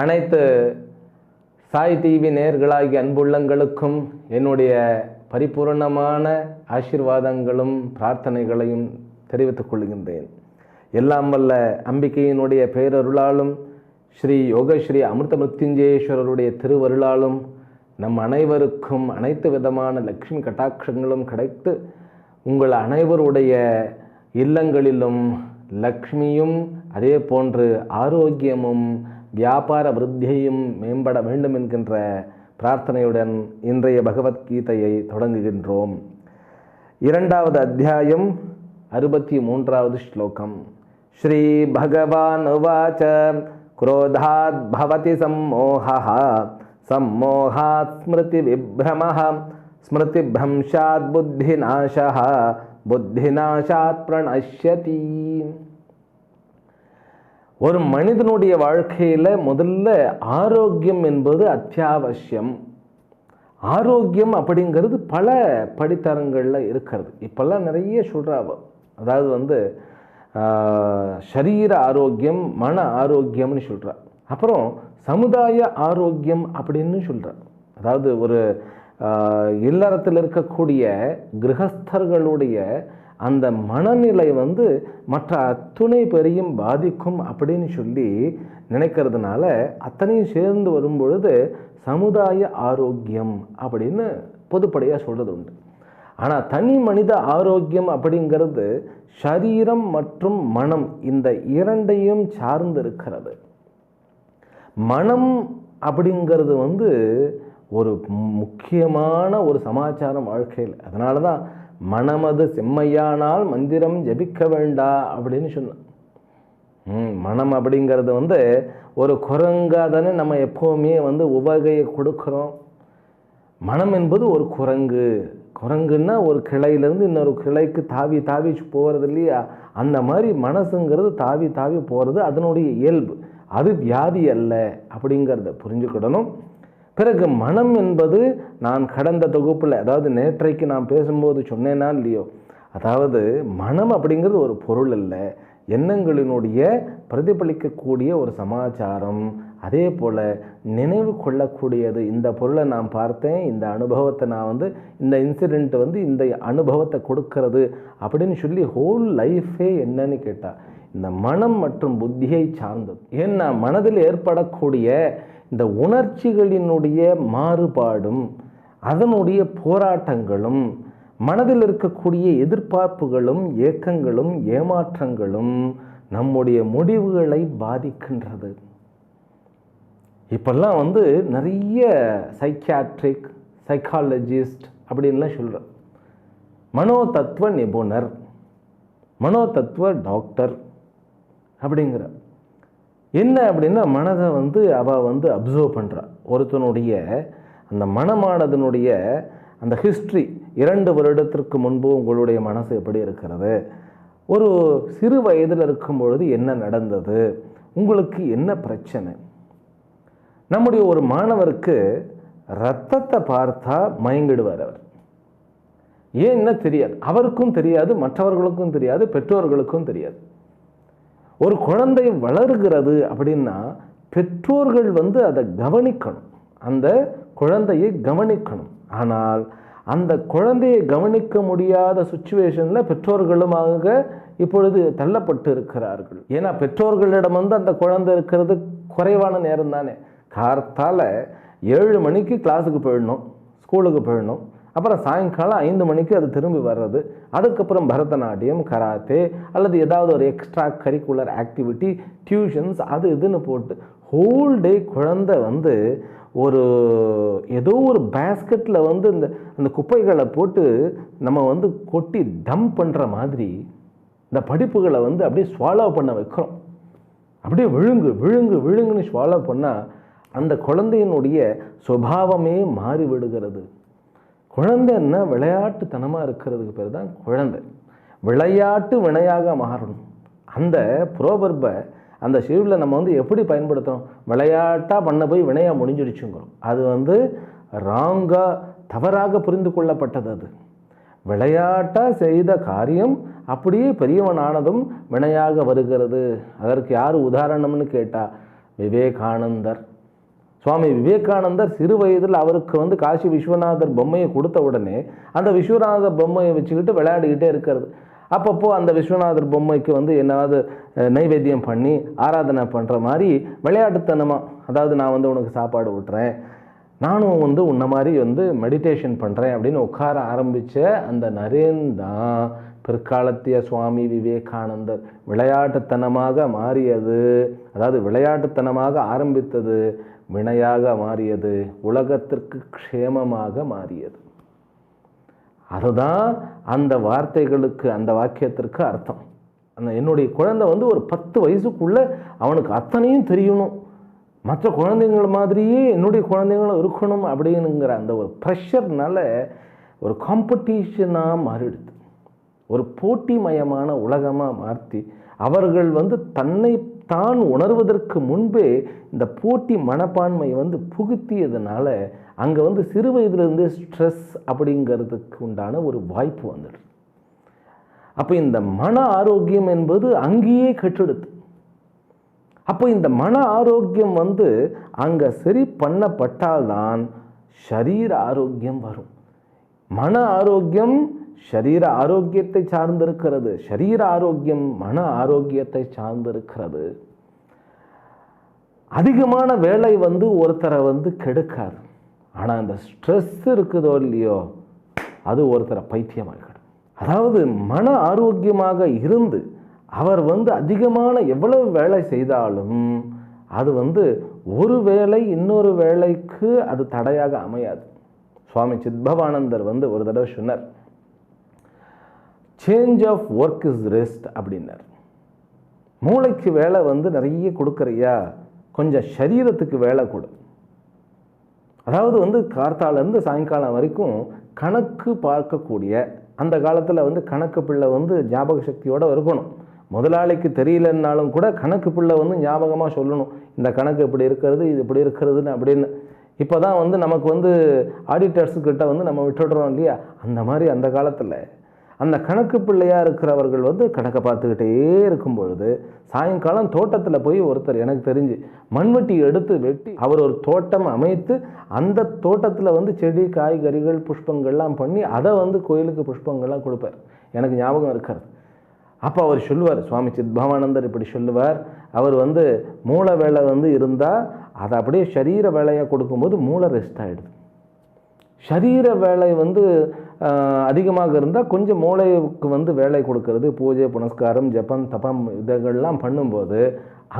அனைத்து சாய் டிவி நேர்களாகிய அன்புள்ளங்களுக்கும் என்னுடைய பரிபூரணமான ஆசீர்வாதங்களும் பிரார்த்தனைகளையும் தெரிவித்துக் கொள்கின்றேன். எல்லாம் வல்ல அம்பிக்கையினுடைய பேரருளாலும் ஸ்ரீ யோகஸ்ரீ அமிர்த மிருத்யுஞ்சேஸ்வரருடைய திருவருளாலும் நம் அனைவருக்கும் அனைத்து விதமான லக்ஷ்மி கட்டாட்சங்களும் கிடைத்து உங்கள் அனைவருடைய இல்லங்களிலும் லக்ஷ்மியும் அதே போன்று ஆரோக்கியமும் வியாபார விருத்தியையும் மேம்பட வேண்டும் என்கின்ற பிரார்த்தனையுடன் இன்றைய பகவத்கீதையை தொடங்குகின்றோம். இரண்டாவது அத்தியாயம் அறுபத்தி மூன்றாவது ஸ்லோகம். ஸ்ரீ பகவான் உவாச்ச குரோதாத் பவதி சம்மோகா சம்மோகாத் ஸ்மிருதி விப்ரம ஸ்மிருதி பிரம்ஷாத் புத்திநாசா புத்திநாசாத் பிரணஷ்யதி. ஒரு மனிதனுடைய வாழ்க்கையில் முதல்ல ஆரோக்கியம் என்பது அத்தியாவசியம். ஆரோக்கியம் அப்படிங்கிறது பல படித்தரங்களில் இருக்கிறது. இப்போல்லாம் நிறைய சொல்கிறாவ அதாவது வந்து சரீர ஆரோக்கியம் மன ஆரோக்கியம்னு சொல்கிறா அப்புறம் சமுதாய ஆரோக்கியம் அப்படின்னு சொல்கிறா அதாவது ஒரு இல்லறத்தில் இருக்கக்கூடிய கிரகஸ்தர்களுடைய அந்த மனநிலை வந்து மற்ற அத்துணை பெரியும் பாதிக்கும் அப்படின்னு சொல்லி நினைக்கிறதுனால அத்தனையும் சேர்ந்து வரும்பொழுது சமுதாய ஆரோக்கியம் அப்படின்னு பொதுப்படையாக சொல்கிறது உண்டு. ஆனால் தனி மனித ஆரோக்கியம் அப்படிங்கிறது சரீரம் மற்றும் மனம் இந்த இரண்டையும் சார்ந்து இருக்கிறது மனம் அப்படிங்கிறது வந்து ஒரு முக்கியமான ஒரு சமாச்சாரம் வாழ்க்கையில். அதனால தான் மனமது செம்மையானால் மந்திரம் ஜபிக்க வேண்டா அப்படின்னு சொன்னான். ம், மனம் அப்படிங்கிறது வந்து ஒரு குரங்காக தானே நம்ம எப்போவுமே வந்து உவகையை கொடுக்குறோம். மனம் என்பது ஒரு குரங்கு. குரங்குன்னா ஒரு கிளையிலேருந்து இன்னொரு கிளைக்கு தாவி தாவி போகிறது இல்லையா? அந்த மாதிரி மனசுங்கிறது தாவி தாவி போகிறது அதனுடைய இயல்பு. அது வியாதி அல்ல அப்படிங்கிறத புரிஞ்சுக்கிடணும். பிறகு மனம் என்பது நான் கடந்த தொகுப்பில் அதாவது நேற்றைக்கு நான் பேசும்போது சொன்னேனா இல்லையோ? அதாவது மனம் அப்படிங்கிறது ஒரு பொருள் இல்லை எண்ணங்களினுடைய பிரதிபலிக்கக்கூடிய ஒரு சமாச்சாரம். அதே போல் நினைவு கொள்ளக்கூடியது. இந்த பொருளை நான் பார்த்தேன் இந்த அனுபவத்தை நான் வந்து இந்த இன்சிடெண்ட் வந்து இந்த அனுபவத்தை கொடுக்கறது அப்படின்னு சொல்லி ஹோல் லைஃபே என்னன்னு கேட்டால் இந்த மனம் மற்றும் புத்தியை சார்ந்தது. ஏன்னா மனதில் ஏற்படக்கூடிய இந்த உணர்ச்சிகளினுடைய மாறுபாடும் அதனுடைய போராட்டங்களும் மனதில் இருக்கக்கூடிய எதிர்பார்ப்புகளும் ஏக்கங்களும் ஏமாற்றங்களும் நம்முடைய முடிவுகளை பாதிக்கின்றது. இப்பெல்லாம் வந்து நிறைய சைக்கியாட்ரிக் சைக்காலஜிஸ்ட் அப்படின்லாம் சொல்கிறோம் மனோ தத்துவ நிபுணர் மனோ தத்துவ டாக்டர் அப்படிங்கிற என்ன அப்படின்னா மனதை வந்து அவள் வந்து அப்சர்வ் பண்ணுறா ஒருத்தனுடைய அந்த மனமானதனுடைய அந்த ஹிஸ்ட்ரி இரண்டு வருடத்திற்கு முன்பு உங்களுடைய மனசு எப்படி இருக்கிறது? ஒரு சிறு வயதில் இருக்கும் பொழுது என்ன நடந்தது? உங்களுக்கு என்ன பிரச்சனை? நம்முடைய ஒரு மாணவருக்கு ரத்தத்தை பார்த்தா மயங்கிடுவார் அவர். ஏன் என்ன தெரியாது? அவருக்கும் தெரியாது மற்றவர்களுக்கும் தெரியாது பெற்றோர்களுக்கும் தெரியாது. ஒரு குழந்தை வளர்கிறது அப்படின்னா பெற்றோர்கள் வந்து அதை கவனிக்கணும். அந்த குழந்தையை கவனிக்கணும். ஆனால் அந்த குழந்தையை கவனிக்க முடியாத சுச்சுவேஷனில் பெற்றோர்களுமாக இப்பொழுது தள்ளப்பட்டு இருக்கிறார்கள் ஏன்னா பெற்றோர்களிடம் வந்து அந்த குழந்தை இருக்கிறது குறைவான நேரம் தானே கார்த்தால் ஏழு மணிக்கு கிளாஸுக்கு போயிடணும் ஸ்கூலுக்கு போயிடணும். அப்புறம் சாயங்காலம் ஐந்து மணிக்கு அது திரும்பி வர்றது. அதுக்கப்புறம் பரதநாட்டியம் கராத்தே அல்லது ஏதாவது ஒரு எக்ஸ்ட்ரா கரிக்குலர் ஆக்டிவிட்டி டியூஷன்ஸ் அது இதுன்னு போட்டு ஹோல் டே குழந்தை வந்து ஒரு ஏதோ ஒரு பேஸ்கெட்டில் வந்து இந்த அந்த குப்பைகளை போட்டு நம்ம வந்து கொட்டி டம்ப் பண்ணுற மாதிரி இந்த படிப்புகளை வந்து அப்படியே ஸ்வாலோ பண்ண வைக்கிறோம். அப்படியே விழுங்கு விழுங்கு விழுங்குன்னு ஸ்வாலோ பண்ணால் அந்த குழந்தையினுடைய சுபாவமே மாறி விடுகிறது குழந்தைன்னா விளையாட்டுத்தனமாக இருக்கிறதுக்கு பேர் தான் குழந்தை. விளையாட்டு வினையாக மாறணும். அந்த புரோபர்பை அந்த ஷிவில் நம்ம வந்து எப்படி பயன்படுத்துகிறோம் விளையாட்டாக பண்ண போய் வினையாக முடிஞ்சிடுச்சுங்கிறோம். அது வந்து ராங்காக தவறாக புரிந்து கொள்ளப்பட்டது அது. விளையாட்டாக செய்த காரியம் அப்படியே பெரியவனானதும் வினையாக வருகிறது. அதற்கு யார் உதாரணம்னு கேட்டால் விவேகானந்தர். சுவாமி விவேகானந்தர் சிறு வயதில் அவருக்கு வந்து காசி விஸ்வநாதர் பொம்மையை கொடுத்த உடனே அந்த விஸ்வநாதர் பொம்மையை வச்சுக்கிட்டு விளையாடிக்கிட்டே இருக்கிறது. அப்பப்போ அந்த விஸ்வநாதர் பொம்மைக்கு வந்து என்னாவது நைவேத்தியம் பண்ணி ஆராதனை பண்ணுற மாதிரி விளையாட்டுத்தனமாக அதாவது நான் வந்து உனக்கு சாப்பாடு ஊட்டுறேன் நானும் வந்து உன்ன மாதிரி வந்து மெடிடேஷன் பண்ணுறேன் அப்படின்னு உட்கார ஆரம்பித்த அந்த நரேன்தான் பிற்காலத்திய சுவாமி விவேகானந்தர் விளையாட்டுத்தனமாக மாறியது. அதாவது விளையாட்டுத்தனமாக ஆரம்பித்தது. வினையாக மாறியது உலகத்திற்கு க்ஷேமமாக மாறியது. அதுதான் அந்த வார்த்தைகளுக்கு அந்த வாக்கியத்திற்கு அர்த்தம். அந்த என்னுடைய குழந்தை வந்து ஒரு பத்து வயசுக்குள்ளே அவனுக்கு அத்தனையும் தெரியணும். மற்ற குழந்தைங்கள மாதிரியே என்னுடைய குழந்தைங்களும் இருக்கணும் அப்படிங்கிற அந்த ஒரு ப்ரெஷர்னால ஒரு காம்படிஷனாக மாறிடுது. ஒரு போட்டிமயமான உலகமாக மாற்றி அவர்கள் வந்து தன்னை தான் உணர்வதற்கு முன்பே இந்த போட்டி மனப்பான்மை வந்து புகுத்தியதுனால அங்கே வந்து சிறு வயதிலிருந்தே ஸ்ட்ரெஸ் அப்படிங்கிறதுக்கு உண்டான ஒரு வாய்ப்பு வந்துடுது. அப்போ இந்த மன ஆரோக்கியம் என்பது அங்கேயே கெட்டெடுத்து அப்போ இந்த மன ஆரோக்கியம் வந்து அங்கே சரி பண்ணப்பட்டால்தான் ஷரீர ஆரோக்கியம் வரும். மன ஆரோக்கியம் ஷரீர ஆரோக்கியத்தை சார்ந்திருக்கிறது. ஷரீர ஆரோக்கியம் மன ஆரோக்கியத்தை சார்ந்திருக்கிறது. அதிகமான வேலை வந்து ஒருத்தரை வந்து கெடுக்காது. ஆனால் அந்த ஸ்ட்ரெஸ் இருக்குதோ இல்லையோ அது ஒருத்தரை பைத்தியமாகிடும் அதாவது மன ஆரோக்கியமாக இருந்து அவர் வந்து அதிகமான எவ்வளவு வேலை செய்தாலும் அது வந்து ஒரு வேலை இன்னொரு வேலைக்கு அது தடையாக அமையாது. சுவாமி சித்பவானந்தர் வந்து ஒரு தடவை சொன்னார் change of work is rest அப்படின்னார். மூளைக்கு வேலை வந்து நிறைய கொடுக்குறியா? கொஞ்சம் சரீரத்துக்கு வேலை கொடு. அதாவது வந்து கார்த்தாலேருந்து சாயங்காலம் வரைக்கும் கணக்கு பார்க்கக்கூடிய அந்த காலத்தில் வந்து கணக்கு பிள்ளை வந்து ஞாபக சக்தியோடு இருக்கணும். முதலாளிக்கு தெரியலன்னாலும் கூட கணக்கு பிள்ளை வந்து ஞாபகமாக சொல்லணும். இந்த கணக்கு இப்படி இருக்கிறது இது இப்படி இருக்கிறதுன்னு அப்படின்னு. இப்போ தான் வந்து நமக்கு வந்து ஆடிட்டர்ஸுக்கிட்ட வந்து நம்ம விட்டுடுறோம் இல்லையா? அந்த மாதிரி அந்த காலத்தில் அந்த கணக்கு பிள்ளையாக இருக்கிறவர்கள் வந்து கணக்கை பார்த்துக்கிட்டே இருக்கும் பொழுது சாயங்காலம் தோட்டத்தில் போய் ஒருத்தர் எனக்கு தெரிஞ்சு மண்வெட்டி எடுத்து வெட்டி அவர் ஒரு தோட்டம் அமைத்து அந்த தோட்டத்தில் வந்து செடி காய்கறிகள் புஷ்பங்கள்லாம் பண்ணி அதை வந்து கோயிலுக்கு புஷ்பங்கள்லாம் கொடுப்பார். எனக்கு ஞாபகம் இருக்காது. அப்போ அவர் சொல்லுவார் சுவாமி சித்பவானந்தர் இப்படி சொல்லுவார். அவர் வந்து மூளை வேலை வந்து இருந்தால் அதை அப்படியே சரீர வேலையாக கொடுக்கும்போது மூளை ரெஸ்ட் ஆகிடுது சரீர வேலை வந்து அதிகமாக இருந்தால் கொஞ்சம் மூளைக்கு வந்து வேலை கொடுக்கறது பூஜை புனஸ்காரம் ஜபம் தபம் இதுகள்லாம் பண்ணும்போது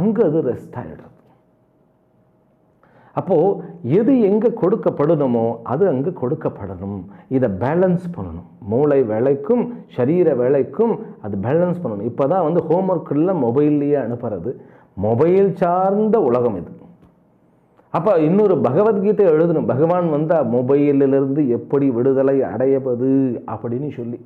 அங்கே அது ரெஸ்ட் ஆகிடுறது அப்போது எது எங்கே கொடுக்கப்படணுமோ அது அங்கே கொடுக்கப்படணும். இதை பேலன்ஸ் பண்ணணும். மூளை வேலைக்கும் சரீர வேலைக்கும் அது பேலன்ஸ் பண்ணணும். இப்போ தான் வந்து ஹோம்ஒர்க்கெல்லாம் மொபைல்லையே அனுப்புறது. மொபைல் சார்ந்த உலகம் இது. அப்போ இன்னொரு பகவத்கீதை எழுதணும். பகவான் வந்து மொபைலிலிருந்து எப்படி விடுதலை அடையவது அப்படின்னு சொல்லி.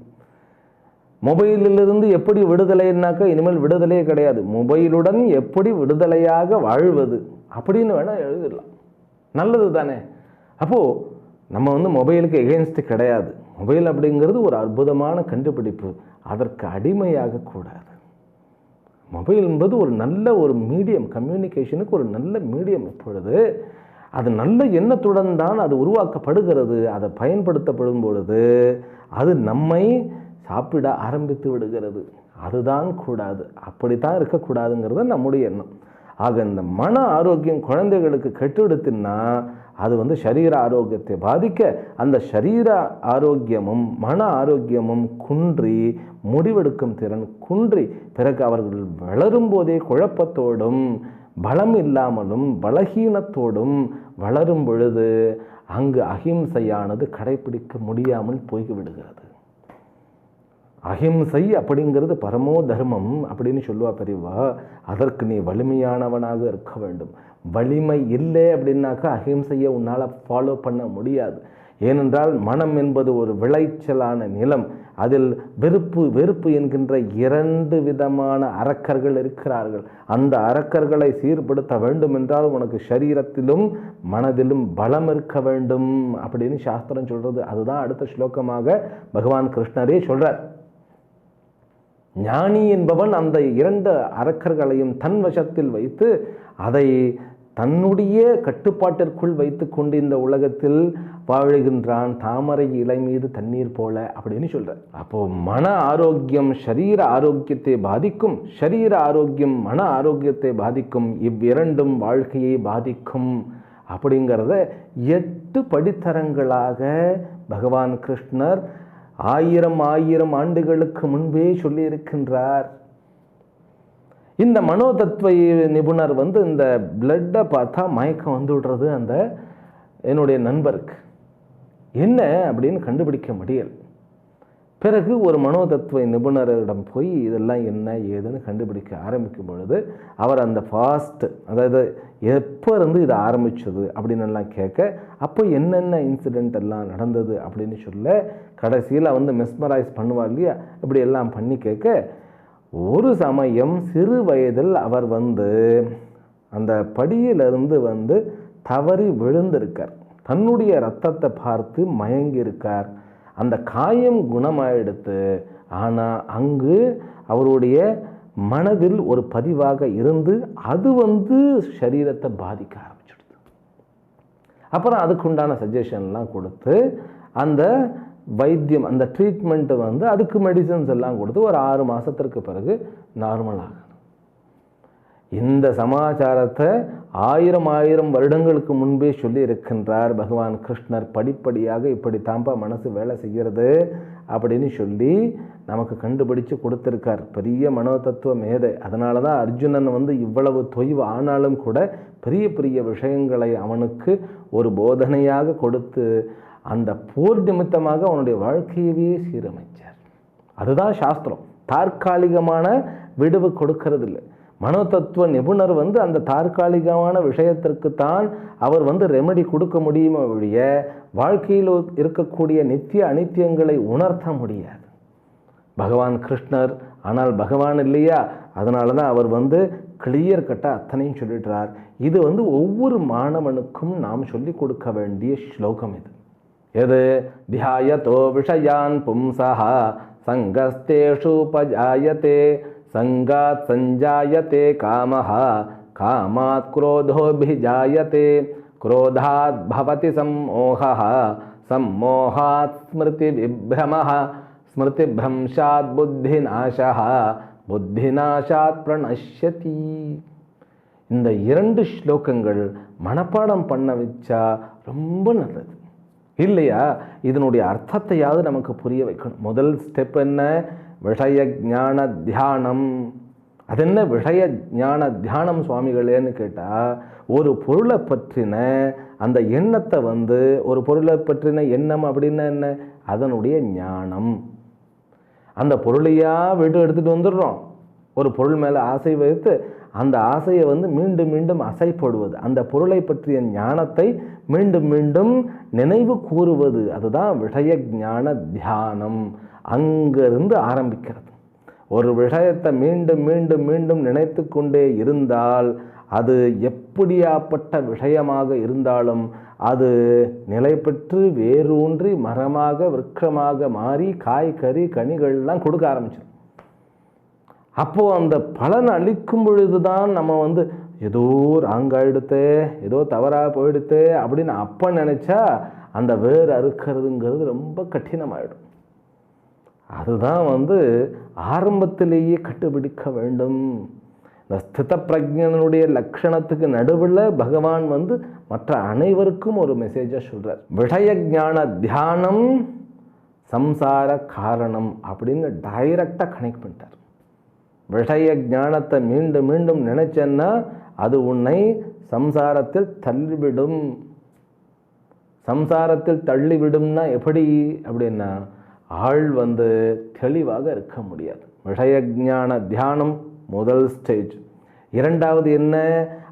மொபைலிலிருந்து எப்படி விடுதலைன்னாக்கா இனிமேல் விடுதலையே கிடையாது. மொபைலுடன் எப்படி விடுதலையாக வாழ்வது அப்படின்னு வேணால் எழுதிடலாம். நல்லது தானே? அப்போது நம்ம வந்து மொபைலுக்கு எகென்ஸ்ட் கிடையாது. மொபைல் அப்படிங்கிறது ஒரு அற்புதமான கண்டுபிடிப்பு. அதற்கு அடிமையாக கூடாது மொபைல் என்பது ஒரு நல்ல ஒரு மீடியம் கம்யூனிகேஷனுக்கு ஒரு நல்ல மீடியம் இப்பொழுது. அது நல்ல எண்ணத்துடன் தான் அது உருவாக்கப்படுகிறது அதை பயன்படுத்தப்படும் பொழுது அது நம்மை சாப்பிட ஆரம்பித்து விடுகிறது. அதுதான் கூடாது. அப்படித்தான் இருக்கக்கூடாதுங்கிறது நம்முடைய எண்ணம். ஆக இந்த மன ஆரோக்கியம் குழந்தைகளுக்கு கெட்டுவிடுத்துன்னா அது வந்து சரீர ஆரோக்கியத்தை பாதிக்க அந்த சரீர ஆரோக்கியமும் மன ஆரோக்கியமும் குன்றி முடிவெடுக்கும் திறன் குன்றி பிறகு அவர்கள் வளரும் போதே குழப்பத்தோடும் பலம் இல்லாமலும் பலகீனத்தோடும் வளரும் பொழுது அங்கு அகிம்சையானது கடைபிடிக்க முடியாமல் போய்விடுகிறது. அஹிம்சை அப்படிங்கிறது பரமோ தர்மம் அப்படின்னு சொல்லுவா பெரியவா. அதற்கு நீ வலிமையானவனாக இருக்க வேண்டும். வலிமை இல்லை அப்படின்னாக்கா அஹிம்சையை உன்னால் ஃபாலோ பண்ண முடியாது. ஏனென்றால் மனம் என்பது ஒரு விளைச்சலான நிலம். அதில் வெறுப்பு வெறுப்பு என்கின்ற இரண்டு விதமான அரக்கர்கள் இருக்கிறார்கள். அந்த அரக்கர்களை சீர்படுத்த வேண்டும் என்றால் உனக்கு சரீரத்திலும் மனதிலும் பலம் இருக்க வேண்டும் அப்படின்னு சாஸ்திரம் சொல்கிறது அதுதான் அடுத்த ஸ்லோகமாக பகவான் கிருஷ்ணரே சொல்கிறார் ஞானி என்பவன் அந்த இரண்டு அரக்கர்களையும் தன் வசத்தில் வைத்து அதை தன்னுடைய கட்டுப்பாட்டிற்குள் வைத்து கொண்டு இந்த உலகத்தில் வாழுகின்றான். தாமரை இலை மீது தண்ணீர் போல அப்படின்னு சொல்கிறார் அப்போ மன ஆரோக்கியம் சரீர ஆரோக்கியத்தை பாதிக்கும் சரீர ஆரோக்கியம் மன ஆரோக்கியத்தை பாதிக்கும் இவ்விரண்டும் வாழ்க்கையை பாதிக்கும் அப்படிங்கிறத எட்டு படித்தரங்களாக பகவான் கிருஷ்ணர் ஆயிரம் ஆயிரம் ஆண்டுகளுக்கு முன்பே சொல்லியிருக்கின்றார். இந்த மனோதத்துவ நிபுணர் வந்து இந்த பிளட்டை பார்த்தா மயக்கம் வந்து விடுறது அந்த என்னுடைய நண்பருக்கு. என்ன அப்படின்னு கண்டுபிடிக்க முடியல. பிறகு ஒரு மனோதத்துவ நிபுணரிடம் போய் இதெல்லாம் என்ன ஏதுன்னு கண்டுபிடிக்க ஆரம்பிக்கும் பொழுது அவர் அந்த ஃபாஸ்ட்டு அதாவது எப்போ இருந்து இது ஆரம்பித்தது அப்படின்னு எல்லாம் கேட்க அப்போ என்னென்ன இன்சிடெண்ட் எல்லாம் நடந்தது அப்படின்னு சொல்ல கடைசியில் வந்து மெஸ்மரைஸ் பண்ணுவார் இல்லையா? இப்படி எல்லாம் பண்ணி கேட்க ஒரு சமயம் சிறு வயதில் அவர் வந்து அந்த படியிலிருந்து வந்து தவறி விழுந்திருக்கார். தன்னுடைய ரத்தத்தை பார்த்து மயங்கியிருக்கார். இருக்கார் அந்த காயம் குணமாயிடுத்து ஆனால் அங்கு அவருடைய மனதில் ஒரு பதிவாக இருந்து அது வந்து சரீரத்தை பாதிக்க ஆரம்பிச்சிடுது. அப்புறம் அதுக்குண்டான சஜஷன்லாம் கொடுத்து அந்த வைத்தியம் அந்த ட்ரீட்மெண்ட்டு வந்து அதுக்கு மெடிசன்ஸ் எல்லாம் கொடுத்து ஒரு ஆறு மாதத்திற்கு பிறகு நார்மலாகும் இந்த சமாச்சாரத்தை ஆயிரம் ஆயிரம் வருடங்களுக்கு முன்பே சொல்லி இருக்கின்றார் பகவான் கிருஷ்ணர். படிப்படியாக இப்படி தாம்பா மனசு வேலை செய்கிறது அப்படின்னு சொல்லி நமக்கு கண்டுபிடிச்சு கொடுத்துருக்கார். பெரிய மனோதத்துவ மேதை அதனால தான் அர்ஜுனன் வந்து இவ்வளவு தொய்வு ஆனாலும் கூட பெரிய பெரிய விஷயங்களை அவனுக்கு ஒரு போதனையாக கொடுத்து அந்த போர் நிமித்தமாக அவனுடைய வாழ்க்கையவே சீரமைச்சார். அதுதான் சாஸ்திரம். தற்காலிகமான விடுவு கொடுக்கறதில்லை. மனோதத்துவ நிபுணர் வந்து அந்த தற்காலிகமான விஷயத்திற்கு தான் அவர் வந்து ரெமெடி கொடுக்க முடியுமோ ஒழிய வாழ்க்கையில் இருக்கக்கூடிய நித்திய அனித்தியங்களை உணர்த்த முடியாது. பகவான் கிருஷ்ணர் ஆனால் பகவான் இல்லையா? அதனால தான் அவர் வந்து கிளியர் கட்டாக அத்தனையும் சொல்லிடுறார். இது வந்து ஒவ்வொரு மாணவனுக்கும் நாம் சொல்லிக் கொடுக்க வேண்டிய ஸ்லோகம் இது. எது? தியாயதோ விஷயான் பும்சா சங்கஸ்தேஷு பஜாயத்தே ಸಂಗಾತ್ ಸಂಜಾಯತೆ ಕಾಮಃ ಕಾಮಾತ್ ಕ್ರೋಧೋಭಿಜಾಯತೆ ಕ್ರೋಧಾತ್ ಭವತಿ ಸಂಮೋಹಃ ಸಂಮೋಹಾತ್ ಸ್ಮೃತಿ ವಿಭ್ರಮಃ ಸ್ಮೃತಿಭ್ರಂಶಾತ್ புத்திநாசः புத்திநாசாத் பிரணஷ்யதி இந்த இரண்டு ஸ்லோகங்கள் மனப்பாடம் பண்ண வச்சா ரொம்ப நல்லது இல்லையா இதனுடைய அர்த்தத்தையாவது நமக்கு புரிய வைக்கணும் முதல் ஸ்டெப் என்ன விஷய ஞான தியானம் அது என்ன விஷய ஞான தியானம் சுவாமிகளேன்னு கேட்டால் ஒரு பொருளை பற்றின அந்த எண்ணத்தை வந்து ஒரு பொருளை பற்றின எண்ணம் அப்படின்னா என்ன? அதனுடைய ஞானம். அந்த பொருளையாக வீட்டு எடுத்துகிட்டு வந்துடுறோம். ஒரு பொருள் மேலே ஆசை வைத்து அந்த ஆசையை வந்து மீண்டும் மீண்டும் அசைப்படுவது அந்த பொருளை பற்றிய ஞானத்தை மீண்டும் மீண்டும் நினைவு கூறுவது அதுதான் விஷய ஞான தியானம் அங்கிருந்து ஆரம்பிக்கிறது. ஒரு விஷயத்தை மீண்டும் மீண்டும் மீண்டும் நினைத்து கொண்டே இருந்தால் அது எப்படியாப்பட்ட விஷயமாக இருந்தாலும் அது நிலை பெற்று வேரூன்றி மரமாக விருட்சமாக மாறி காய் கறி கனிகள்லாம் கொடுக்க ஆரம்பிச்சிடும் அப்போது அந்த பலன் அளிக்கும் பொழுது தான் நம்ம வந்து ஏதோ ராங்காயிடுத்தே ஏதோ தவறாக போயிடுத்தே அப்படின்னு அப்போ நினச்சா அந்த வேர் அறுக்கிறதுங்கிறது ரொம்ப கடினமாயிடும். அதுதான் வந்து ஆரம்பத்திலேயே கண்டுபிடிக்க வேண்டும். இந்த ஸ்தித பிரஜனுடைய லக்ஷணத்துக்கு நடுவில் பகவான் வந்து மற்ற அனைவருக்கும் ஒரு மெசேஜை சொல்கிறார் விஷய ஞான தியானம் சம்சார காரணம் அப்படின்னு டைரக்டாக கனெக்ட் பண்ணிட்டார். விஷய ஞானத்தை மீண்டும் மீண்டும் நினைச்சேன்னா அது உன்னை சம்சாரத்தில் தள்ளிவிடும். சம்சாரத்தில் தள்ளிவிடும்னா எப்படி அப்படின்னா ஆள் வந்து தெளிவாக இருக்க முடியாது. விஷய ஞான தியானம் முதல் ஸ்டேஜ் இரண்டாவது என்ன?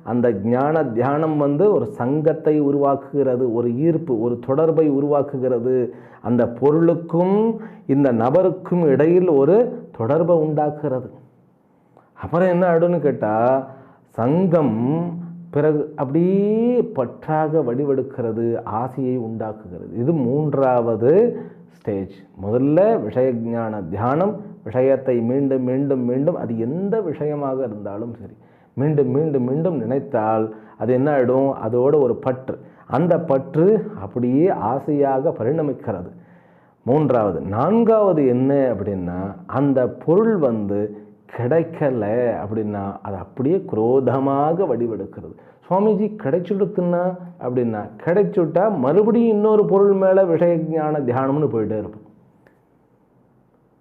அந்த ஞான தியானம் வந்து ஒரு சங்கத்தை உருவாக்குகிறது ஒரு ஈர்ப்பு ஒரு தொடர்பை உருவாக்குகிறது. அந்த பொருளுக்கும் இந்த நபருக்கும் இடையில் ஒரு தொடர்பை உண்டாக்குறது அப்புறம் என்ன ஆயிடும்னு கேட்டால் சங்கம் பிறகு அப்படியே பற்றாக வடிவெடுக்கிறது ஆசையை உண்டாக்குகிறது. இது மூன்றாவது ஸ்டேஜ் முதல்ல விஷய ஞான தியானம் விஷயத்தை மீண்டும் மீண்டும் மீண்டும் அது எந்த விஷயமாக இருந்தாலும் சரி மீண்டும் மீண்டும் மீண்டும் நினைத்தால் அது என்ன ஆகிடும் அதோட ஒரு பற்று. அந்த பற்று அப்படியே ஆசையாக பரிணமிக்கிறது. மூன்றாவது நான்காவது என்ன அப்படின்னா அந்த பொருள் வந்து கிடைக்கல அப்படின்னா அது அப்படியே குரோதமாக வடிவெடுக்கிறது. சுவாமிஜி கிடைச்சுடுத்துன்னா அப்படின்னா கிடைச்சுட்டா மறுபடியும் இன்னொரு பொருள் மேலே விஷய ஞான தியானம்னு போயிட்டே இருப்போம்.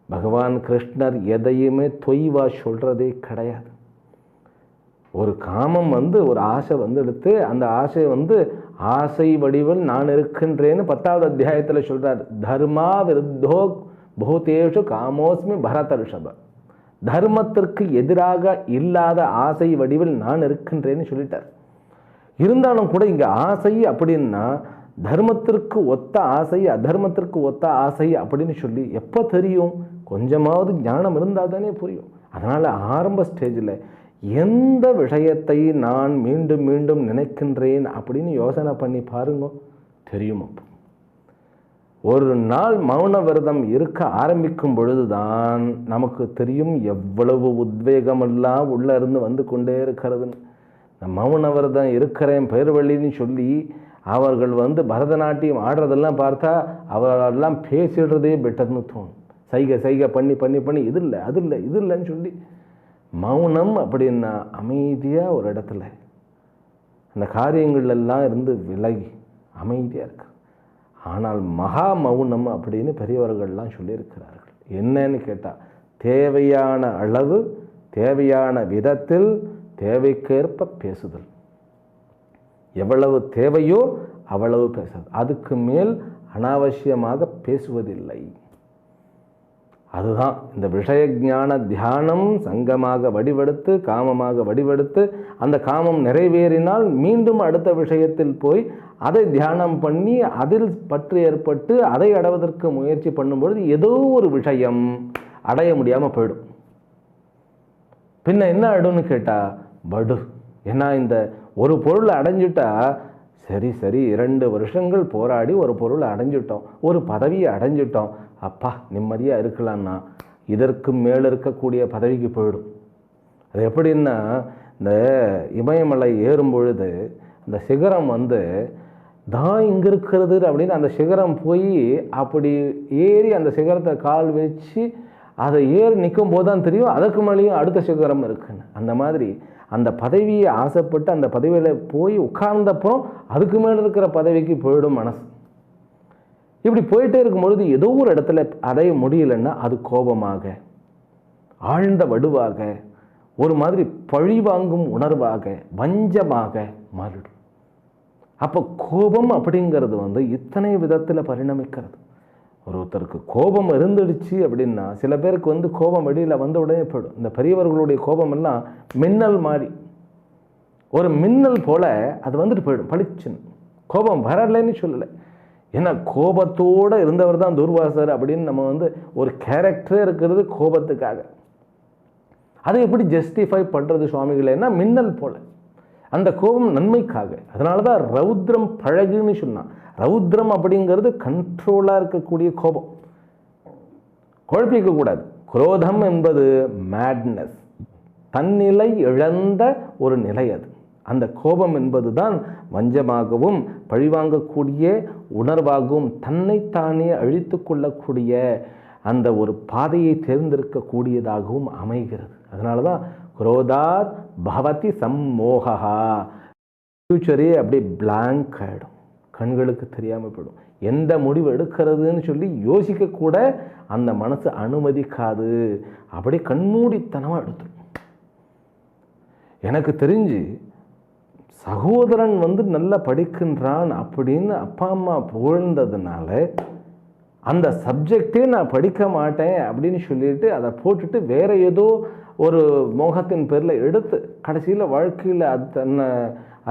பகவான் கிருஷ்ணர் எதையுமே தொய்வா சொல்கிறதே கிடையாது. ஒரு காமம் வந்து ஒரு ஆசை வந்து எடுத்து அந்த ஆசை வந்து ஆசை வடிவில் நான் இருக்கின்றேன்னு பத்தாவது அத்தியாயத்தில் சொல்கிறார் தர்மா விருத்தோ பூதேஷு காமோஸ்மி பரத ரிஷப. தர்மத்திற்கு எதிராக இல்லாத ஆசை வடிவில் நான் இருக்கின்றேன்னு சொல்லிட்டார். இருந்தாலும் கூட இங்கே ஆசை அப்படின்னா தர்மத்திற்கு ஒத்த ஆசை அதர்மத்திற்கு ஒத்த ஆசை அப்படின்னு சொல்லி எப்போ தெரியும்? கொஞ்சமாவது ஞானம் இருந்தால் தானே புரியும். அதனால் ஆரம்ப ஸ்டேஜில் எந்த விஷயத்தை நான் மீண்டும் மீண்டும் நினைக்கின்றேன் அப்படின்னு யோசனை பண்ணி பாருங்க. தெரியும் அப்போ. ஒரு நாள் மௌன விரதம் இருக்க ஆரம்பிக்கும் பொழுதுதான் நமக்கு தெரியும் எவ்வளவு உத்வேகமெல்லாம் உள்ள இருந்து வந்து கொண்டே இருக்கிறதுன்னு. நான் மௌன தான் இருக்கிறேன் பேர்வழின்னு சொல்லி அவர்கள் வந்து பரதநாட்டியம் ஆடுறதெல்லாம் பார்த்தா அவரெல்லாம் பேசிடுறதே பெட்டர்னு தோணும். சைகை சைகை பண்ணி பண்ணி பண்ணி இது இல்லை அது இல்லை இது இல்லைன்னு சொல்லி. மௌனம் அப்படின்னா அமைதியாக ஒரு இடத்துல. அந்த காரியங்களெல்லாம் இருந்து விலகி அமைதியாக இருக்கு. ஆனால் மகா மௌனம் அப்படின்னு பெரியவர்கள்லாம் சொல்லியிருக்கிறார்கள். என்னன்னு கேட்டால் தேவையான அளவு தேவையான விதத்தில் தேவைக்கேற்ப பேசுதல். எவ்வளவு தேவையோ அவ்வளவு பேசுறது அதுக்கு மேல் அனாவசியமாக பேசுவதில்லை. அதுதான் இந்த விஷய ஞான தியானம் சங்கமாக வடிவெடுத்து காமமாக வடிவெடுத்து அந்த காமம் நிறைவேறினால் மீண்டும் அடுத்த விஷயத்தில் போய் அதை தியானம் பண்ணி அதில் பற்று ஏற்பட்டு அதை அடைவதற்கு முயற்சி பண்ணும்பொழுது ஏதோ ஒரு விஷயம் அடைய முடியாமல் போயிடும். பின்ன என்ன ஆயிடும்னு கேட்டால் படு. ஏன்னா இந்த ஒரு பொருளை அடைஞ்சிட்டா சரி சரி இரண்டு வருஷங்கள் போராடி ஒரு பொருளை அடைஞ்சிட்டோம் ஒரு பதவியை அடைஞ்சிட்டோம். அப்பா நிம்மதியாக இருக்கலான்னா இதற்கு மேல் இருக்கக்கூடிய பதவிக்கு போயிடும். அது எப்படின்னா இந்த இமயமலை ஏறும் பொழுது அந்த சிகரம் வந்து தான் இங்கே இருக்கிறது அப்படின்னு அந்த சிகரம் போய் அப்படி ஏறி அந்த சிகரத்தை கால் வச்சு அதை ஏறி நிற்கும் போது தான் தெரியும் அதுக்கு மேலேயும் அடுத்த சிகரம் இருக்குன்னு. அந்த மாதிரி அந்த பதவியை ஆசைப்பட்டு அந்த பதவியில் போய் உட்கார்ந்தப்புறம் அதுக்கு மேலே இருக்கிற பதவிக்கு போயிடும் மனசு. இப்படி போயிட்டே இருக்கும் பொழுது ஏதோ ஒரு இடத்துல அடைய முடியலன்னா அது கோபமாக ஆழ்ந்த வடுவாக ஒரு மாதிரி பழி வாங்கும் உணர்வாக வஞ்சமாக மாறிடும். அப்போ கோபம் அப்படிங்கிறது வந்து இத்தனை விதத்தில் பரிணமிக்கிறது. ஒருத்தருக்கு கோபம் இருந்துடுச்சு அப்படின்னா சில பேருக்கு வந்து கோபம் வெளியில் வந்த உடனே போயிடும். இந்த பெரியவர்களுடைய கோபம் எல்லாம் மின்னல் மாறி ஒரு மின்னல் போல அது வந்துட்டு போயிடும். பளிச்சுன்னு. கோபம் வரலைன்னு சொல்லலை. ஏன்னா கோபத்தோடு இருந்தவர் தான் துர்வாசர் அப்படின்னு நம்ம வந்து ஒரு கேரக்டரே இருக்கிறது கோபத்துக்காக. அதை எப்படி ஜஸ்டிஃபை பண்ணுறது சுவாமிகளேன்னா மின்னல் போல். அந்த கோபம் நன்மைக்காக. அதனால தான் ரௌத்ரம் பழகுன்னு சொன்னான். ரௌத்ரம் அப்படிங்கிறது கண்ட்ரோலாக இருக்கக்கூடிய கோபம். குழப்பிக்கக்கூடாது. குரோதம் என்பது மேட்னஸ் தன்னிலை இழந்த ஒரு நிலை அது. அந்த கோபம் என்பது தான் வஞ்சமாகவும் பழிவாங்கக்கூடிய உணர்வாகவும் தன்னைத்தானே அழித்து கொள்ளக்கூடிய அந்த ஒரு பாதையை தேர்ந்தெடுக்கக்கூடியதாகவும் அமைகிறது. அதனால தான் குரோதாத் பவதி சம்மோகா ஃப்யூச்சரே அப்படியே பிளாங்க் ஆகிடும் கண்களுக்கு தெரியாமல் போயிடும். எந்த முடிவு எடுக்கிறதுன்னு சொல்லி யோசிக்க கூட அந்த மனசு அனுமதிக்காது. அப்படியே கண்மூடித்தனமாக எடுத்துடும் எனக்கு தெரிஞ்சு சகோதரன் வந்து நல்லா படிக்கின்றான் அப்படின்னு அப்பா அம்மா புகழ்ந்ததுனால அந்த சப்ஜெக்டே நான் படிக்க மாட்டேன் அப்படின்னு சொல்லிட்டு அதை போட்டுட்டு வேற ஏதோ ஒரு மோகத்தின் பேரில் எடுத்து கடைசியில் வாழ்க்கையில் அது தன்னை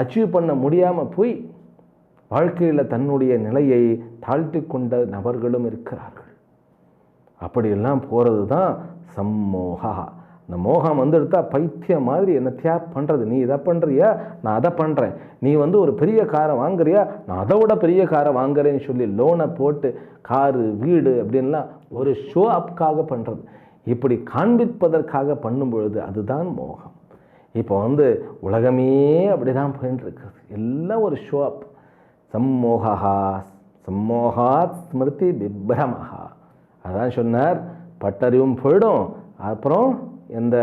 அச்சீவ் பண்ண முடியாமல் போய் வாழ்க்கையில் தன்னுடைய நிலையை தாழ்த்தி கொண்ட நபர்களும் இருக்கிறார்கள். அப்படியெல்லாம் போகிறது தான் சம்மோகா. இந்த மோகம் வந்து எடுத்தால் பைத்தியம் மாதிரி என்னத்தையா பண்ணுறது நீ இதை பண்ணுறியா நான் அதை பண்ணுறேன் நீ வந்து ஒரு பெரிய காரை வாங்குறியா? நான் அதை விட பெரிய காரை வாங்குறேன்னு சொல்லி லோனை போட்டு காரு வீடு அப்படின்லாம் ஒரு ஷோ அப்காக பண்ணுறது இப்படி காண்பிப்பதற்காக பண்ணும் பொழுது அதுதான் மோகம். இப்போ வந்து உலகமே அப்படி தான் போயின்னு இருக்குது எல்லாம் ஒரு ஷோ அப் சம்மோகா சம்மோகாத் ஸ்மிருதி பிப்ரமஹா. அதான் சொன்னார் பட்டறிவும் போயிடும் அப்புறம் எந்த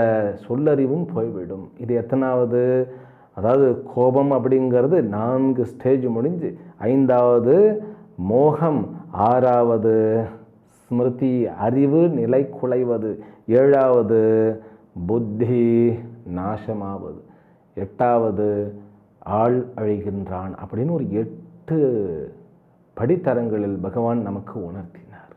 சொல்லறிவும் போய்விடும். இது எத்தனாவது? அதாவது கோபம் அப்படிங்கிறது நான்கு ஸ்டேஜ் முடிஞ்சு ஐந்தாவது மோகம் ஆறாவது ஸ்மிருதி அறிவு நிலை குலைவது ஏழாவது புத்தி நாசமாவது எட்டாவது ஆள் அழிகின்றான் அப்படின்னு ஒரு எட்டு படித்தரங்களில் பகவான் நமக்கு உணர்த்தினார்.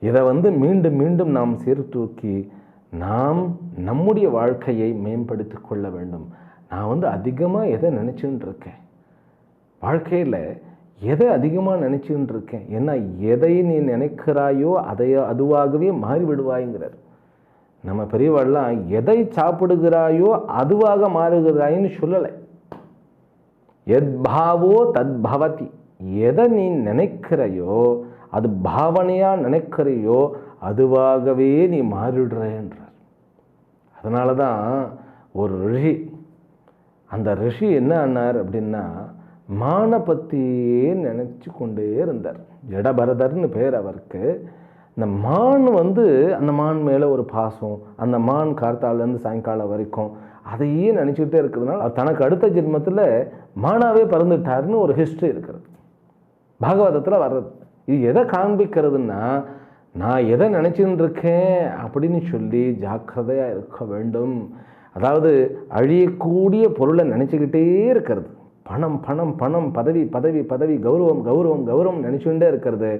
இதை வந்து மீண்டும் மீண்டும் நாம் சீர்தூக்கி நாம் நம்முடைய வாழ்க்கையை மேம்படுத்தி கொள்ள வேண்டும். நான் வந்து அதிகமாக எதை நினச்சின்னு இருக்கேன்? வாழ்க்கையில் எதை அதிகமாக நினச்சின்னு இருக்கேன்? ஏன்னா எதை நீ நினைக்கிறாயோ அதை அதுவாகவே மாறிவிடுவாய்ங்கிறார். நம்ம பெரியவாள்லாம் எதை சாப்பிடுகிறாயோ அதுவாக மாறுகிறாயின்னு சொல்லலை. எத்பாவோ தத்பவதி எதை நீ நினைக்கிறையோ அது பாவனையாக நினைக்கிறையோ அதுவாகவே நீ மாறிடுறேன்றார் அதனால தான் ஒரு ரிஷி அந்த ரிஷி என்ன ஆனார் அப்படின்னா மானை பற்றியே நினச்சி கொண்டே இருந்தார். ஜடபரதர்னு பேர் அவருக்கு. இந்த மான் வந்து அந்த மான் மேலே ஒரு பாசம் அந்த மான் கார்த்தாலேருந்து சாயங்காலம் வரைக்கும் அதையே நினச்சிக்கிட்டே இருக்கிறதுனால தனக்கு அடுத்த ஜென்மத்தில் மானாவே பறந்துட்டாருன்னு ஒரு ஹிஸ்ட்ரி இருக்கிறது. பாகவதத்தில் வர்றது. இது எதை காண்பிக்கிறதுன்னா நான் எதை நினச்சின்னு இருக்கேன் அப்படின்னு சொல்லி ஜாக்கிரதையாக இருக்க வேண்டும். அதாவது அழியக்கூடிய பொருளை நினச்சிக்கிட்டே இருக்கிறது. பணம் பணம் பணம் பதவி பதவி பதவி கௌரவம் கௌரவம் கௌரவம் நினச்சிக்கிட்டே இருக்கிறது.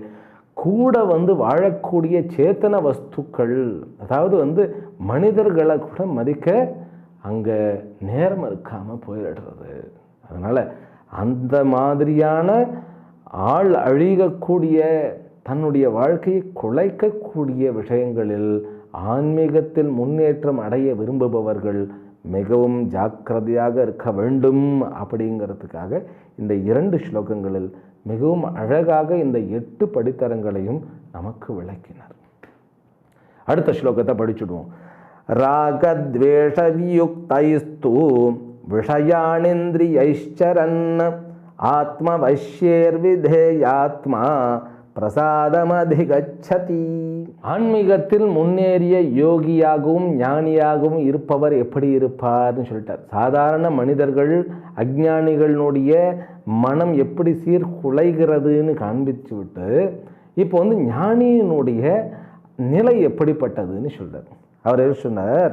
கூட வந்து வாழக்கூடிய சேத்தன வஸ்துக்கள் அதாவது வந்து மனிதர்களை கூட மதிக்க அங்கே நேரம் இருக்காமல் போயிடுறது. அதனால் அந்த மாதிரியான ஆள் அழிகக்கூடிய தன்னுடைய வாழ்க்கையை குலைக்கக்கூடிய விஷயங்களில் ஆன்மீகத்தில் முன்னேற்றம் அடைய விரும்புபவர்கள் மிகவும் ஜாக்கிரதையாக இருக்க வேண்டும் அப்படிங்கிறதுக்காக இந்த இரண்டு ஸ்லோகங்களில் மிகவும் அழகாக இந்த எட்டு படித்தரங்களையும் நமக்கு விளக்கினார். அடுத்த ஸ்லோகத்தை படிச்சுடுவோம். रागद्वेषवियुक्तैस्तु विषयाणिन्द्रियैश्चरन् ஆத்மவஷ்யேர்விதேயாத்மா பிரசாதமதிகச்சதி ஆன்மீகத்தில் முன்னேறிய யோகியாகவும் ஞானியாகவும் இருப்பவர் எப்படி இருப்பார்னு சொல்லிட்டார். சாதாரண மனிதர்கள் அஜ்ஞானிகளினுடைய மனம் எப்படி சீர்குலைகிறதுன்னு காண்பிச்சு விட்டு இப்போ வந்து ஞானியினுடைய நிலை எப்படிப்பட்டதுன்னு சொல்கிறார் அவர் எது சொன்னார்?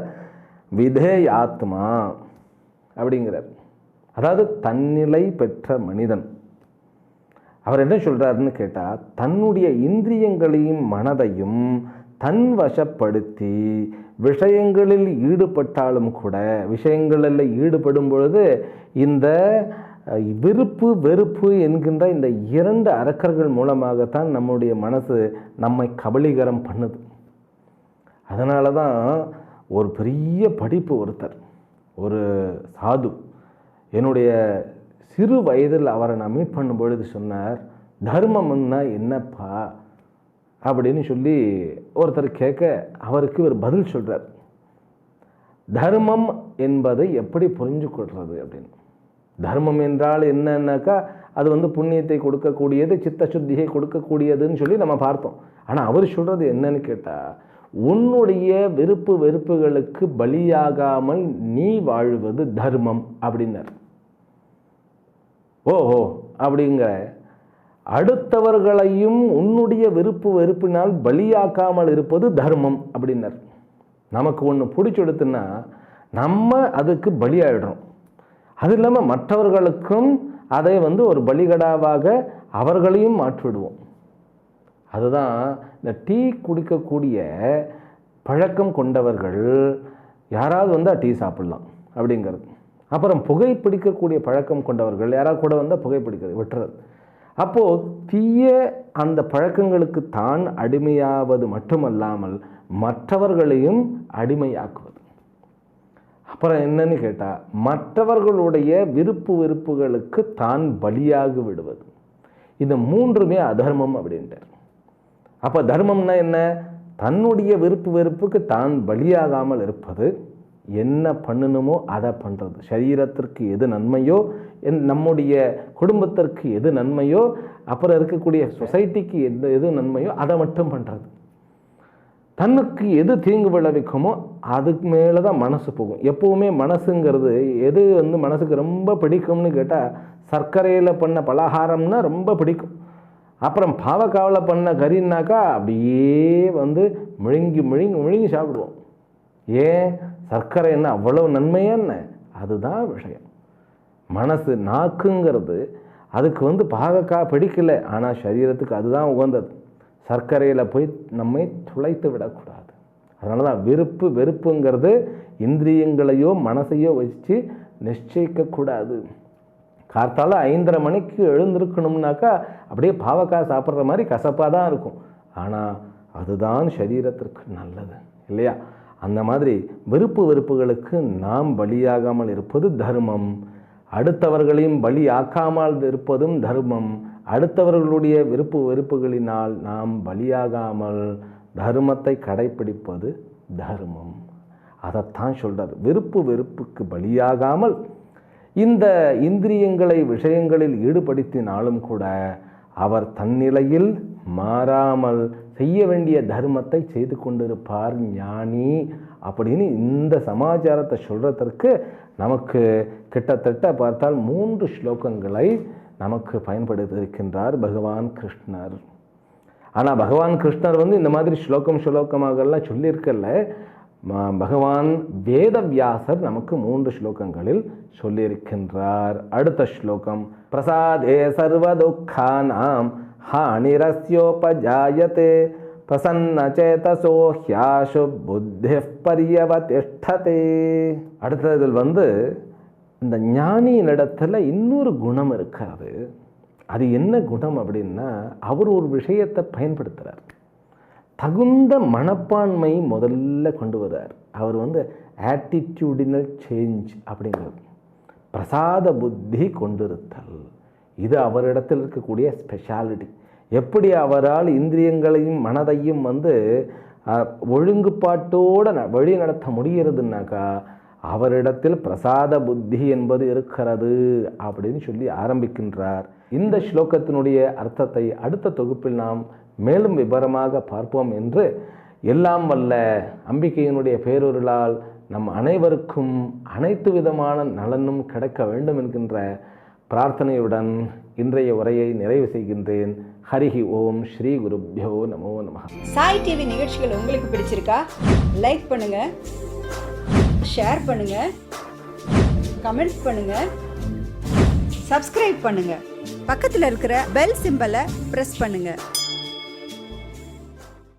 விதே ஆத்மா அப்படிங்கிறார். அதாவது தன்னிலை பெற்ற மனிதன். அவர் என்ன சொல்கிறாருன்னு கேட்டால் தன்னுடைய இந்திரியங்களையும் மனதையும் தன் வசப்படுத்தி விஷயங்களில் ஈடுபட்டாலும் கூட விஷயங்களில் ஈடுபடும் பொழுது இந்த விருப்பு வெறுப்பு என்கின்ற இந்த இரண்டு அரக்கர்கள் மூலமாகத்தான் நம்முடைய மனசு நம்மை கபலீகரம் பண்ணுது. அதனால தான் ஒரு பெரிய படிப்பு ஒருத்தர் ஒரு சாது. என்னுடைய சிறு வயதில் அவரை நான் மீட் பண்ணும் பொழுது சொன்னார் தர்மம்னா என்னப்பா? அப்படின்னு சொல்லி ஒருத்தர் கேட்க அவருக்கு ஒரு பதில் சொல்கிறார் தர்மம் என்பதை எப்படி புரிஞ்சு கொள்வது அப்படின்னு. தர்மம் என்றால் என்னன்னாக்கா அது வந்து புண்ணியத்தை கொடுக்கக்கூடியது சித்த சுத்தியை கொடுக்கக்கூடியதுன்னு சொல்லி நம்ம பார்த்தோம். ஆனால் அவர் சொல்கிறது என்னன்னு கேட்டால் உன்னுடைய விருப்பு வெறுப்புகளுக்கு பலியாகாமல் நீ வாழ்வது தர்மம் அப்படின்னார். ஓஹோ அப்படிங்கிற. அடுத்தவர்களையும் உன்னுடைய விருப்பு வெறுப்பினால் பலியாக்காமல் இருப்பது தர்மம் அப்படின்னார். நமக்கு ஒன்று பிடிச்செடுத்துன்னா நம்ம அதுக்கு பலியாயிடுறோம். அது இல்லாமல் மற்றவர்களுக்கும் அதை வந்து ஒரு பலிகடாவாக அவர்களையும் மாற்றிவிடுவோம். அதுதான் இந்த டீ குடிக்கக்கூடிய பழக்கம் கொண்டவர்கள் யாராவது வந்தால் டீ சாப்பிட்லாம் அப்படிங்கிறது. அப்புறம் புகை பிடிக்கக்கூடிய பழக்கம் கொண்டவர்கள் யாராவது கூட வந்தால் புகை பிடிக்கிறது விட்டுறது. அப்போது தீய அந்த பழக்கங்களுக்கு தான் அடிமையாவது மட்டுமல்லாமல் மற்றவர்களையும் அடிமையாக்குவது. அப்புறம் என்னன்னு கேட்டால் மற்றவர்களுடைய விருப்பு வெறுப்புகளுக்கு தான் பலியாகி விடுவது. இந்த மூன்றுமே அதர்மம் அப்படின்ட்டார். அப்போ தர்மம்னா என்ன? தன்னுடைய விருப்பு வெறுப்புக்கு தான் பலியாகாமல் இருப்பது. என்ன பண்ணணுமோ அதை பண்ணுறது சரீரத்திற்கு எது நன்மையோ என் நம்முடைய குடும்பத்திற்கு எது நன்மையோ அப்புறம் இருக்கக்கூடிய சொசைட்டிக்கு எந்த எது நன்மையோ அதை மட்டும் பண்ணுறது தன்னுக்கு எது தீங்கு விளைவிக்குமோ அதுக்கு மேலே தான் மனசு போகும். எப்போவுமே மனசுங்கிறது எது வந்து மனசுக்கு ரொம்ப பிடிக்கும்னு கேட்டால் சர்க்கரையில் பண்ண பலகாரம்னா ரொம்ப பிடிக்கும். அப்புறம் பாவக்காவில் பண்ண கறின்னாக்கா அப்படியே வந்து முழுங்கி முழுங்கி முழுங்கி சாப்பிடுவோம். ஏன்? சர்க்கரை என்ன அவ்வளோ நன்மையா என்ன? அதுதான் விஷயம். மனசு நாக்குங்கிறது அதுக்கு வந்து பாகக்காய் பிடிக்கல. ஆனால் சரீரத்துக்கு அதுதான் உகந்தது. சர்க்கரையில் போய் நம்மை துளைத்து விடக்கூடாது. அதனால தான் வெறுப்பு வெறுப்புங்கிறது இந்திரியங்களையோ மனசையோ வச்சு நிச்சயிக்கக்கூடாது. கார்த்தால ஐந்தரை மணிக்கு எழுந்திருக்கணும்னாக்கா அப்படியே பாவக்காய் சாப்பிட்ற மாதிரி கசப்பாக தான் இருக்கும். ஆனால் அதுதான் சரீரத்திற்கு நல்லது இல்லையா? அந்த மாதிரி விருப்பு வெறுப்புகளுக்கு நாம் பலியாகாமல் இருப்பது தர்மம். அடுத்தவர்களையும் பலி ஆக்காமல் இருப்பதும் தர்மம். அடுத்தவர்களுடைய விருப்பு வெறுப்புகளினால் நாம் பலியாகாமல் தர்மத்தை கடைப்பிடிப்பது தர்மம். அதைத்தான் சொல்கிறார் விருப்பு வெறுப்புக்கு பலியாகாமல் இந்த இந்திரியங்களை விஷயங்களில் ஈடுபடுத்தினாலும் கூட அவர் தன்னிலையில் மாறாமல் செய்ய வேண்டிய தர்மத்தை செய்து கொண்டிருப்பார் ஞானி அப்படின்னு இந்த சமாச்சாரத்தை சொல்கிறதற்கு நமக்கு கிட்டத்தட்ட பார்த்தால் மூன்று ஸ்லோகங்களை நமக்கு பயன்படுத்தியிருக்கின்றார் பகவான் கிருஷ்ணர். ஆனால் பகவான் கிருஷ்ணர் வந்து இந்த மாதிரி ஸ்லோகம் ஸ்லோகமாகலாம் சொல்லியிருக்கல. பகவான் வேதவியாசர் நமக்கு மூன்று ஸ்லோகங்களில் சொல்லியிருக்கின்றார். அடுத்த ஸ்லோகம் பிரசாதே சர்வதுக்கானாம் ஹானிரஸ்யோபஜாயத்தே பிரசன்ன சேதசோ ஹியாசு புத்தி பரியவதிஷ்டதே அடுத்ததில் வந்து இந்த ஞானியினிடத்தில் இன்னொரு குணம் இருக்காது. அது என்ன குணம் அப்படின்னா அவர் ஒரு விஷயத்தை பயன்படுத்துகிறார் தகுந்த மனப்பான்மை முதல்ல கொண்டு வர்றார். அவர் வந்து ஆட்டிடியூடினல் சேஞ்ச் அப்படிங்கிறது. பிரசாத புத்தி கொண்டிருத்தல். இது அவரிடத்தில் இருக்கக்கூடிய ஸ்பெஷாலிட்டி எப்படி அவரால் இந்திரியங்களையும் மனதையும் வந்து ஒழுங்குபாட்டோடு ந- வழி நடத்த முடிகிறதுனாக்கா அவரிடத்தில் பிரசாத புத்தி என்பது இருக்கிறது அப்படின்னு சொல்லி ஆரம்பிக்கின்றார். இந்த ஸ்லோகத்தினுடைய அர்த்தத்தை அடுத்த தொகுப்பில் நாம் மேலும் விவரமாக பார்ப்போம் என்று எல்லாம் வல்ல அம்பிகையினுடைய பேரொருளால் நம் அனைவருக்கும் அனைத்து விதமான நலனும் கிடைக்க வேண்டும் என்கின்ற பிரார்த்தனையுடன் இன்றைய உரையை நிறைவு செய்கின்றேன். ஹரிஹி ஓம் ஸ்ரீ குருப்யோ நமோ நம சாய் டிவி நிகழ்ச்சிகள் உங்களுக்கு பிடிச்சிருக்கா? லைக் பண்ணுங்க. ஷேர் பண்ணுங்க. கமெண்ட்ஸ் பண்ணுங்க. சப்ஸ்கிரைப் பண்ணுங்க. பக்கத்தில் இருக்கிற பெல் சிம்பலை ப்ரெஸ் பண்ணுங்கள்